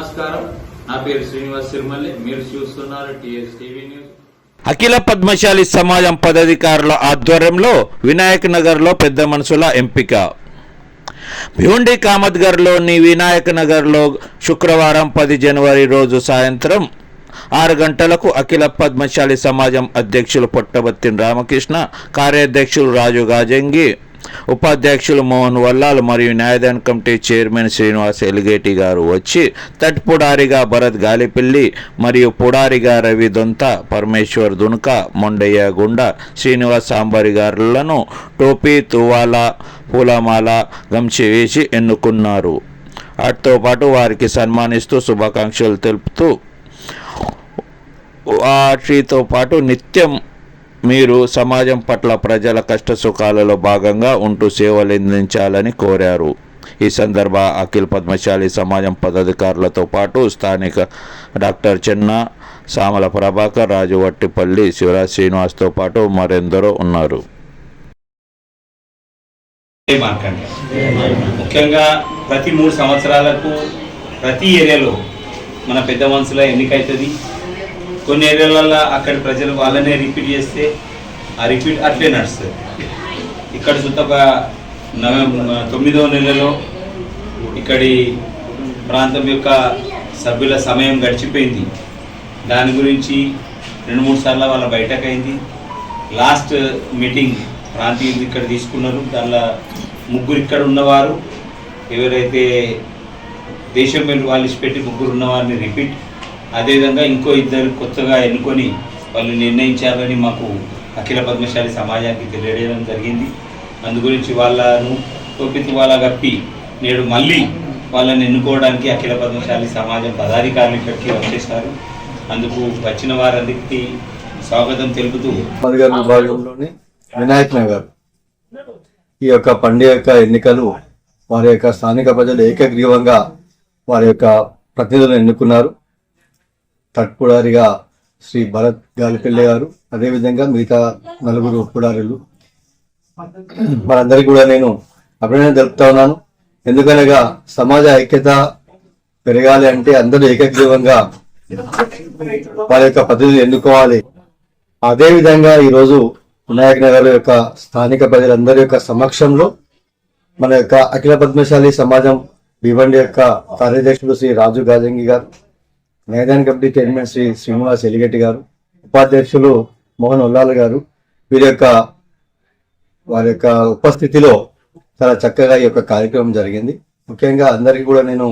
నమస్కారం. నా పేరు శ్రీనివాస్ సిరిమల్లి. మీరు చూస్తున్నారు TS TV news. Akhila Padmashali Samajam పదాధికారుల ఆధ్వర్యంలో వినాయక్ నగర్లో పెద్ద మనుషుల ఎంపిక. భివండి కామత్గర్లోని వినాయక్ నగర్లో శుక్రవారం పది జనవరి రోజు సాయంత్రం ఆరు గంటలకు అఖిల పద్మశాలి సమాజం అధ్యక్షులు పొట్టబత్తిన రామకృష్ణ కార్యాధ్యక్షులు రాజు గాజంగి ఉపాధ్యక్షులు మోహన్ వల్లాల్ మరియు న్యాయదాన కమిటీ చైర్మన్ శ్రీనివాస్ ఎలిగేటి గారు వచ్చి తట్పుడారిగా భరత్ గాలిపిల్లి మరియు పుడారిగా రవి దొంత పరమేశ్వర్ దునుక మొండయ్య గుండ శ్రీనివాస్ సాంబారి గారులను టోపీ తువాల పూలమాల గంచి వేసి ఎన్నుకున్నారు. వాటితో పాటు వారికి సన్మానిస్తూ శుభాకాంక్షలు తెలుపుతూ వాటితో పాటు నిత్యం మీరు సమాజం పట్ల ప్రజల కష్ట సుఖాలలో భాగంగా ఉంటూ సేవలు అందించాలని కోరారు. ఈ సందర్భ అఖిల్ పద్మశాలి సమాజం పదాధికారులతో పాటు స్థానిక డాక్టర్ చెన్న సామల ప్రభాకర్ రాజు వట్టిపల్లి శివరాజ్ శ్రీనివాస్తో పాటు మరెందరో ఉన్నారు. ముఖ్యంగా ప్రతి మూడు సంవత్సరాలకు ప్రతి ఏరియాలో మన పెద్ద మనుషుల ఎన్నికైతుంది. కొన్ని ఏరియాలలో అక్కడ ప్రజలు వాళ్ళనే రిపీట్ చేస్తే ఆ రిపీట్ అట్లే నడుస్తుంది. ఇక్కడ సుత ఒక తొమ్మిదవ నెలలో ఇక్కడి ప్రాంతం యొక్క సభ్యుల సమయం గడిచిపోయింది. దాని గురించి రెండు మూడు సార్లు వాళ్ళ బయటకైంది. లాస్ట్ మీటింగ్ ప్రాంతీయులు ఇక్కడ తీసుకున్నారు. దానిలో ముగ్గురు ఇక్కడ ఉన్నవారు. ఎవరైతే దేశం వెళ్ళి వాళ్ళు ఇచ్చిపెట్టి ముగ్గురు ఉన్నవారిని రిపీట్ అదేవిధంగా ఇంకో ఇద్దరు కొత్తగా ఎన్నుకొని వాళ్ళు నిర్ణయించాలని మాకు అఖిల పద్మశాలి సమాజానికి తెలియజేయడం జరిగింది. అందు గురించి వాళ్ళను తోపితి వాళ్ళ గప్పి నేడు మళ్ళీ వాళ్ళని ఎన్నుకోవడానికి అఖిల పద్మశాలి సమాజం పదాధికారులు ఇక్కడికి వచ్చేసారు అందుకు వచ్చిన వారందరికీ స్వాగతం తెలుపుతూ విభాగంలోని వినాయక్ నగర్ ఈ యొక్క పండుగ యొక్క ఎన్నికలు వారి యొక్క స్థానిక ప్రజలు ఏకగ్రీవంగా వారి యొక్క ప్రతినిధులను ఎన్నుకున్నారు. తట్పుడారిగా శ్రీ భరత్ గాలిపల్లి గారు అదేవిధంగా మిగతా నలుగురు ఒప్పుడారులు మనందరికీ కూడా నేను అభినందన తెలుపుతా ఉన్నాను. ఎందుకనగా సమాజ ఐక్యత పెరగాలి అంటే అందరూ ఏకగ్రీవంగా వారి యొక్క పద్ధతిని ఎన్నుకోవాలి. అదే విధంగా ఈరోజు వినాయక్ నగర్ యొక్క స్థానిక ప్రజలందరి యొక్క సమక్షంలో మన యొక్క అఖిల పద్మశాలి సమాజం భివండి యొక్క కార్యదర్శులు శ్రీ రాజు గాజంగి గారు మైదాన్ కమిటీ చైర్మన్ శ్రీ శ్రీనివాస్ ఎలిగట్టి గారు ఉపాధ్యక్షులు మోహన్ ఉల్లాల్ గారు వీరి యొక్క వారి యొక్క ఉపస్థితిలో చాలా చక్కగా ఈ యొక్క కార్యక్రమం జరిగింది. ముఖ్యంగా అందరికీ కూడా నేను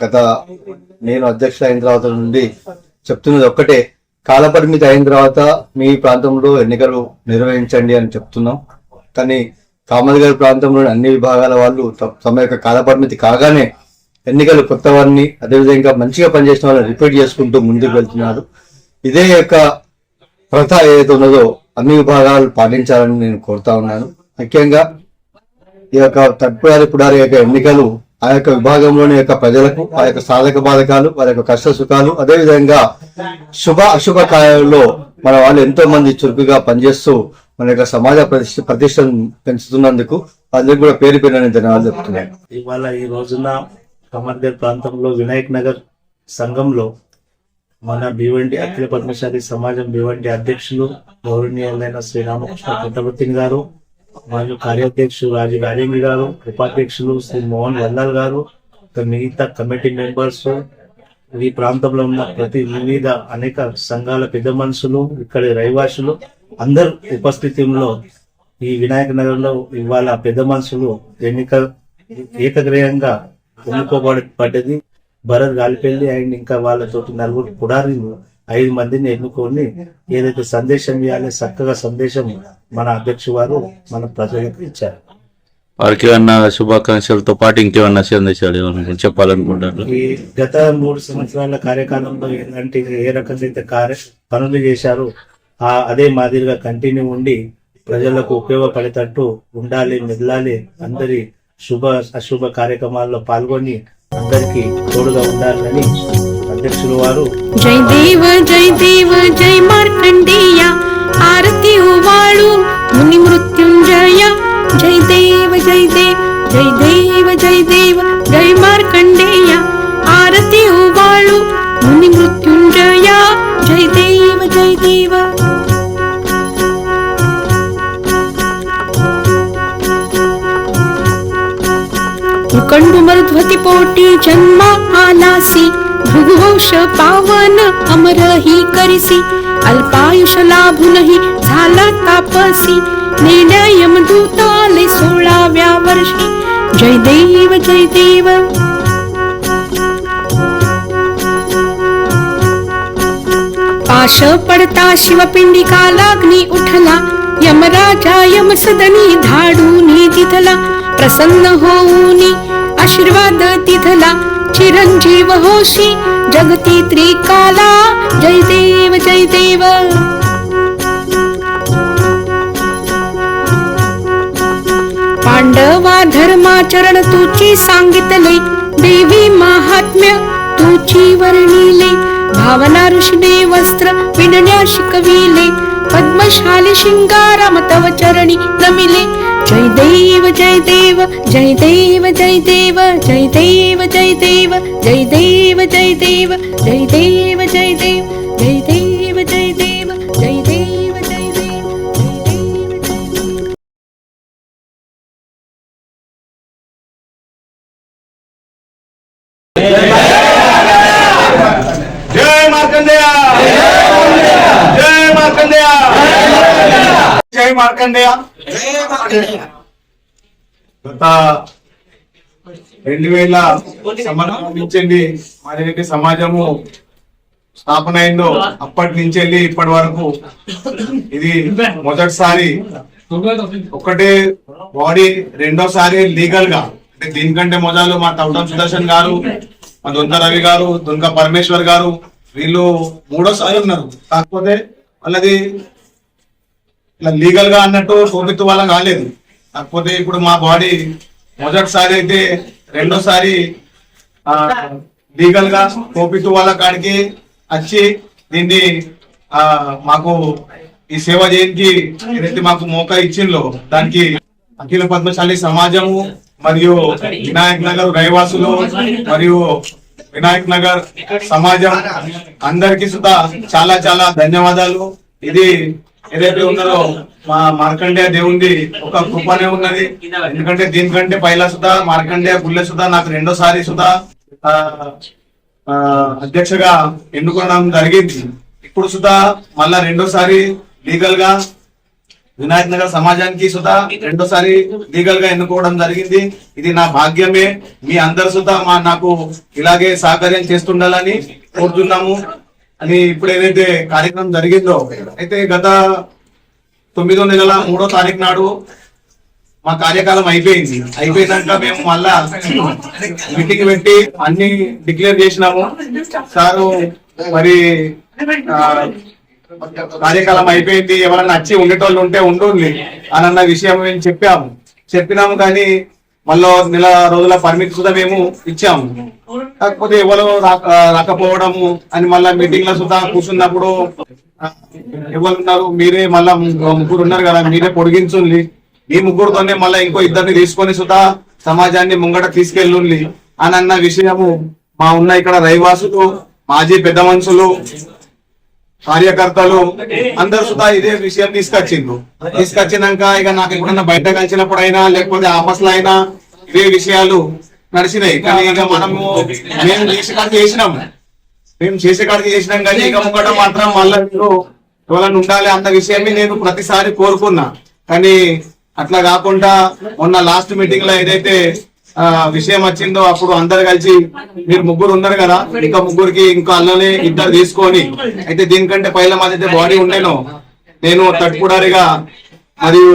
గత నేను అధ్యక్షుడు అయిన తర్వాత నుండి చెప్తున్నది ఒక్కటే కాలపరిమితి అయిన తర్వాత మీ ప్రాంతంలో ఎన్నికలు నిర్వహించండి అని చెప్తున్నాం. కానీ కామల్ గారి ప్రాంతంలోని అన్ని విభాగాల వాళ్ళు తమ యొక్క కాలపరిమితి కాగానే ఎన్నికలు కొత్త వారిని అదేవిధంగా మంచిగా పనిచేసిన వాళ్ళని రిపీట్ చేసుకుంటూ ముందుకు వెళ్తున్నారు. ఇదే యొక్క ప్రథ ఏదైతే ఉన్నదో అన్ని విభాగాలు పాటించాలని నేను కోరుతా ఉన్నాను. ముఖ్యంగా ఈ యొక్క తప్పుడారి పుడారి యొక్క ఎన్నికలు ఆ యొక్క విభాగంలోని యొక్క ప్రజలకు ఆ యొక్క సాధక బాధకాలు వారి యొక్క కష్ట సుఖాలు అదేవిధంగా శుభ అశుభ కార్యాలలో మన వాళ్ళు ఎంతో మంది చురుకుగా పనిచేస్తూ మన యొక్క సమాజ ప్రతిష్ట ప్రతిష్టను పెంచుతున్నందుకు అందరికి కూడా పేరు పేరు ధన్యవాదాలు చెప్తున్నాను. ఇవాళ ఈ రోజున కమర్గర్ ప్రాంతంలో వినాయక్ నగర్ సంఘంలో మన భివండి అఖిల పద్మశాలి సమాజం భివండి అధ్యక్షులు గౌరవనీయులైన శ్రీరామకృష్ణ పుట్టపతిని గారు మరియు కార్యాధ్యక్షులు రాజు గారింగి గారు ఉపాధ్యక్షులు శ్రీ మోహన్ వల్లాల్ గారు మిగతా కమిటీ మెంబర్స్. ఈ ప్రాంతంలో ఉన్న ప్రతి వివిధ అనేక సంఘాల పెద్ద మనుషులు ఇక్కడ రైవాసులు అందరు ఉపస్థితిలో ఈ వినాయక నగర్లో ఇవాళ పెద్ద మనుషులు ఎన్నిక ఏకగ్రీయంగా ఎన్నుకోబడేది భరత్ గాలిపల్లి అండ్ ఇంకా వాళ్ళతోటి నలుగురు పుడారీలు ఐదు మందిని ఎన్నుకొని ఏదైతే సందేశం ఇవ్వాలి చక్కగా సందేశం మన అధ్యక్షు వారు మన ప్రజలకు ఇచ్చారు. వారికి ఏమన్నా శుభాకాంక్షలతో పాటు ఇంకేమన్నా సందేశాలు ఏమన్నా చెప్పాలనుకుంటారు ఈ గత మూడు సంవత్సరాల కార్యకాలంలో ఎలాంటి ఏ అయితే కార్య పనులు చేశారో ఆ అదే మాదిరిగా కంటిన్యూ ఉండి ప్రజలకు ఉపయోగపడేటట్టు ఉండాలి మెదలాలి అందరి శుభ అశుభ కార్యక్రమాల్లో పాల్గొని అందరికీ తోడుగా ఉండాలని అధ్యక్షులు వారు జై దేవ జై దేవ జై మార్కండేయ. ఆరతి హోవాళు ముని మృత్యుంజయ. జై దేవ జై దేవ జై దేవ జై దేవ జై మార్కండేయ. ఆరతి హోవాళు ముని మృత్యుంజయ. జై దేవ జై దేవ. कोटी पोटी जन्मा आलासी भृगुवंश पावन अमरही करिसी अल्पायुष लाभूनही झाला तापसी नेण्या यमदूताले सोळाव्या वर्षी. जय देव जय देव. पाश पडता शिवपिंडिका लागणी उठला यमराजा यमसदनी धाडूनी तिथला प्रसन्न होऊनी आशीर्वाद तिथला चिरंजीव होशी जगती त्रिकाला जय देव जय देव. पांडवा धर्माचरण तुची सांगितले देवी महात्म्य तुची वर्णिले. पद्मशाली शिंगाराम तव चरणी जय देव जय देव जय देव जय देव जय देव जय देव మార్కండేయ గత రెండు వేల సంబంధించండి సమాజము స్థాపన అయిందో అప్పటి నుంచి వెళ్ళి ఇప్పటి వరకు. ఇది మొదటిసారి ఒకటే బాడీ రెండోసారి లీగల్గా అంటే దీనికంటే మొదలు మా తౌటం సుదర్శన్ గారు మా దొంత రవి గారు దొంక పరమేశ్వర్ గారు వీళ్ళు మూడోసారి ఉన్నారు. కాకపోతే వాళ్ళది ఇట్లా లీగల్గా అన్నట్టు ప్రభుత్వ వల్ల కాలేదు. కాకపోతే ఇప్పుడు మా బాడీ మొదటిసారి అయితే రెండోసారి లీగల్గా ప్రభుత్వ వాళ్ళ కాడికి వచ్చి దీన్ని ఆ, మాకు ఈ సేవ చేయడానికి ఏదైతే మాకు మోకా ఇచ్చిందో దానికి అఖిల పద్మశాలి సమాజము మరియు వినాయక్ నగర్ రైవాసులు మరియు వినాయక్ నగర్ సమాజం అందరికి సుధా చాలా చాలా ధన్యవాదాలు. ఇది ఏదైతే ఉన్నదో మా మార్కండేయ దేవుంది ఒక కృపనే ఉన్నది. ఎందుకంటే దీనికంటే పైలా సుధా మార్కండేయ గుళ్ళె సుధా నాకు రెండోసారి సుధా ఆ, అధ్యక్షగా ఎన్నుకోవడం జరిగింది. ఇప్పుడు సుధా మళ్ళా రెండోసారి లీగల్గా వినాయక్ నగర్ సమాజానికి సుధా రెండోసారి లీగల్గా ఎన్నుకోవడం జరిగింది. ఇది నా భాగ్యమే. మీ అందరు సుధా మా నాకు ఇలాగే సహకార్యం చేస్తుండాలని కోరుతున్నాము. అని ఇప్పుడు ఏదైతే కార్యక్రమం జరిగిందో అయితే గత తొమ్మిదో నెలల మూడో తారీఖు నాడు మా కార్యకాలం అయిపోయింది. అయిపోయినాక మేము మళ్ళా మీటింగ్ పెట్టి అన్ని డిక్లేర్ చేసినాము. సారు మరి కార్యకాలం అయిపోయింది. ఎవరన్నా వచ్చి ఉండేటోళ్ళు ఉంటే ఉండుంది అని అన్న విషయం మేము చెప్పాము. చెప్పినాము కానీ మళ్ళీ నెల రోజుల పర్మిట్ కూడా మేము ఇచ్చాము. కాకపోతే ఎవరు రాక రాకపోవడము అని మళ్ళా మీటింగ్లో సుధా కూర్చున్నప్పుడు ఎవరున్నారు? ఎవరు ఉన్నారు మీరే మళ్ళా ముగ్గురు ఉన్నారు కదా మీరే పొడిగించుండి ఈ ముగ్గురుతోనే మళ్ళా ఇంకో ఇద్దరిని తీసుకొని సుధా సమాజాన్ని ముంగట తీసుకెళ్ళుండి అని అన్న విషయము మా ఉన్న ఇక్కడ రైవాసులు మాజీ పెద్ద మనుషులు కార్యకర్తలు అందరు సుధా ఇదే విషయం తీసుకొచ్చిండ్రు. తీసుకొచ్చినాక ఇక నాకు ఎప్పుడన్నా బయట కలిసినప్పుడైనా లేకపోతే ఆఫీస్లో అయినా ఇవే విషయాలు నడిచినాయి. కానీ ఇక మనము మేము చేసే కాడికి చేసినాం మేము చేసే కాడికి చేసినాం కానీ ఇక ముంగట మాత్రం మళ్ళీ మీరు ఎవరైనా ఉండాలి అన్న విషయాన్ని నేను ప్రతిసారి కోరుకున్నా. కానీ అట్లా కాకుండా మొన్న లాస్ట్ మీటింగ్లో ఏదైతే విషయం వచ్చిందో అప్పుడు అందరు కలిసి మీరు ముగ్గురు ఉన్నారు కదా ఇంకా ముగ్గురికి ఇంకా అల్లనే ఇద్దరు తీసుకొని అయితే దీనికంటే పైల మాదైతే బాడీ ఉండేను. నేను తట్టుకుడారిగా మరియు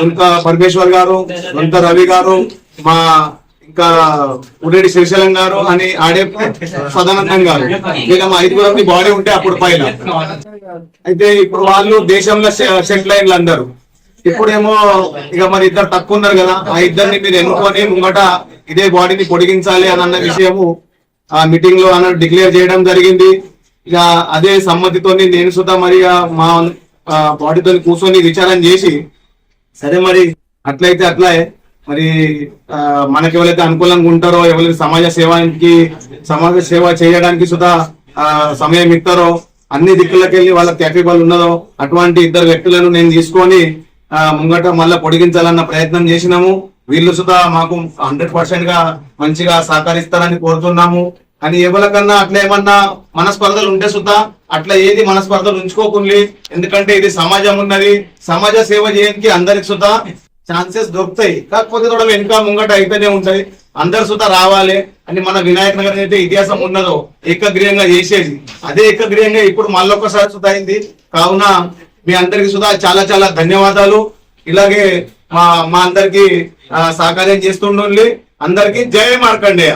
దొంత పరమేశ్వర్ గారు దొంత రవి గారు మా ఇంకా ఉడేడి శ్రీశైలం గారు అని ఆడే సదానందం గారు. ఇలా మా ఐదుగురం బాడీ ఉంటే అప్పుడు పైన. అయితే ఇప్పుడు వాళ్ళు దేశంలో సెటిల్ అయిన అందరు. ఇప్పుడేమో ఇక మరి ఇద్దరు తక్కువ ఉన్నారు కదా ఆ ఇద్దరిని మీరు ఎన్నుకొని ముంగట ఇదే బాడీని పొడిగించాలి అన్న విషయము ఆ మీటింగ్లో అన్న డిక్లేర్ చేయడం జరిగింది. ఇక అదే సమ్మతితో నేను సుతా మరి మా బాడీతో కూర్చొని విచారం చేసి సరే మరి అట్లయితే అట్లే మరి ఆ, మనకి ఎవరైతే అనుకూలంగా ఉంటారో ఎవరైతే సమాజ సేవానికి సమాజ సేవ చేయడానికి సుధా ఆ, సమయం ఇస్తారో అన్ని దిక్కులకెళ్ళి వాళ్ళ క్యాపబుల్ ఉన్నదో అటువంటి ఇద్దరు వ్యక్తులను నేను తీసుకొని ముంగట మళ్ళీ పొడిగించాలన్న ప్రయత్నం చేసినాము. వీళ్ళు సుధా మాకు హండ్రెడ్ పర్సెంట్గా మంచిగా సహకరిస్తారని కోరుతున్నాము. అని ఎవరికన్నా అట్లా ఏమన్నా మనస్పర్ధలు ఉంటే సుధా అట్లా ఏది మనస్పర్ధలు ఉంచుకోకుండా ఎందుకంటే ఇది సమాజం ఉన్నది. సమాజ సేవ చేయడానికి అందరికి సుధా ఛాన్సెస్ దొరుకుతాయి. కాకపోతే కూడా వెనుక ముంగట అయితేనే ఉంటది. అందరు సుధా రావాలి. అని మన వినాయక నగర్ అయితే ఇతిహాసం ఉన్నదో ఏకగ్రీయంగా చేసేది. అదే ఏకగ్రీయంగా ఇప్పుడు మళ్ళొకసారి సుధా అయింది. కావున మీ అందరికి సుధా చాలా చాలా ధన్యవాదాలు. ఇలాగే మా మా అందరికి ఆ, సహకార్యం చేస్తుండండి. అందరికి జయ మార్కండేయ.